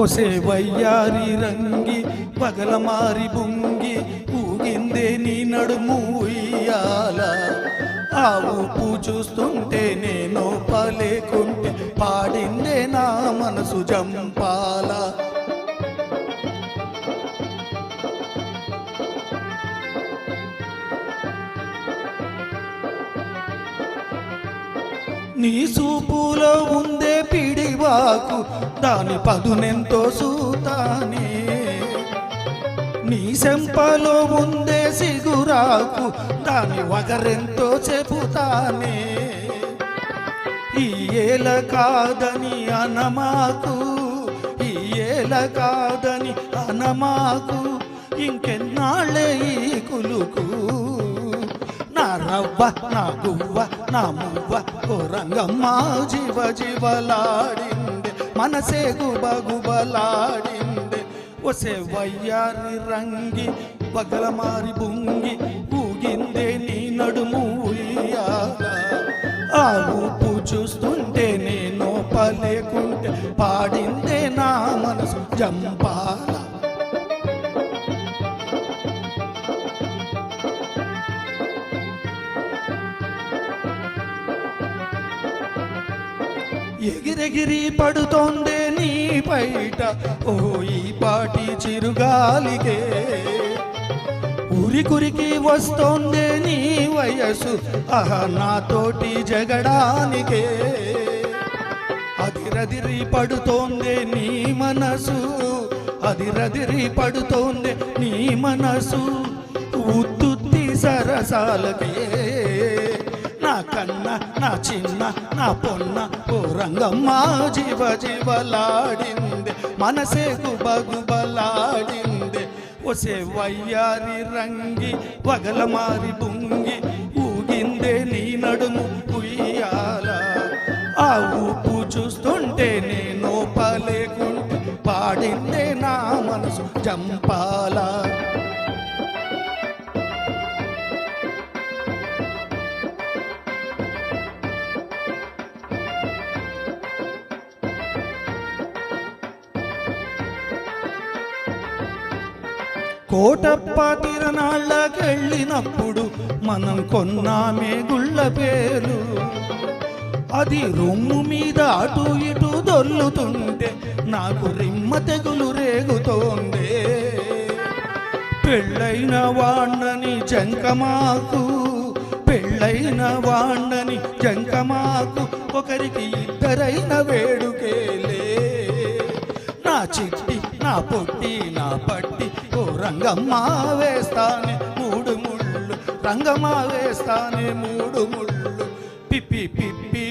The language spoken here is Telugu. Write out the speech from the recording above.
ఒసే వయ్యారి రంగి పగల మారి బుంగి ఊగిందే నీ నడుము ఉయ్యాల ఆ ఊపు చూస్తుంటే నేను పలేకుంటే పాడిందే నా మనసు జంపాలా నీ సూపులో ఉందే పిడివాకు దాని పదునెంతో సూతానే. నీ సెంపలో ఉందే సిగురాకు దాని వగరెంతో చెబుతానే. ఈ ఏల కాదని అనమాకు ఈ ఏల కాదని అనమాకు ఇంకెన్నాళ్ళే ఈ కులుకు? నా రవ్వ నా గువ్వ నా మువ్వ జీవ జీవలాడిందే మనసే గుబగుబలాడిందే ఒసే వయ్యారి రంగి పగలమారి బుంగి ఊగిందే నీ నడుము ఆ ఊపు చూస్తుంటే నేను పలేకుంటే పాడిందే నా మనసు జంపాల. ఎగిరెగిరి పడుతోందే నీ బయట. ఓ ఈ పాటి చిరుగాలికే ఉరి కురికి వస్తోందే నీ వయసు ఆహా నాతోటి జగడానికే అదిరదిరి పడుతోందే నీ మనసు. అదిరదిరి పడుతోందే నీ మనసు. ఉత్తుత్తి సరసాలకే నా కన్న నా చిన్న నా పొన్న ఓ రంగమ్మ జీవ జీవలాడింది. మనసే బగుబలాడింది ఒసే వయ్యారి రంగి వగలమారి బుంగి ఊగిందే నీ నడుము ఉయ్యాల. ఆ ఊపు చూస్తుంటే నేను పలేకుంటే పాడిందే నా మనసు జంపాలా. కోటప్ప తిరణాళ్ళకెళ్ళినప్పుడు మనం కొన్నామే గుళ్ళ పేరు అది రొమ్ము మీద అటు ఇటు దొల్లుతుంటే నాకు రిమ్మ తెగులు రేగుతోందే. పెళ్ళైన వాణ్ణని జంకమాకు పెళ్ళైన వాణ్ణని జంకమాకు ఒకరికి ఇద్దరైన వేడుకేలే. నా చిట్టి నా పొట్టి నా పట్టి ఓ రంగమ్మ వేస్తానే మూడు ముళ్ళు. రంగమ్మ వేస్తానే మూడు ముళ్ళు. పిప్పి పిప్పి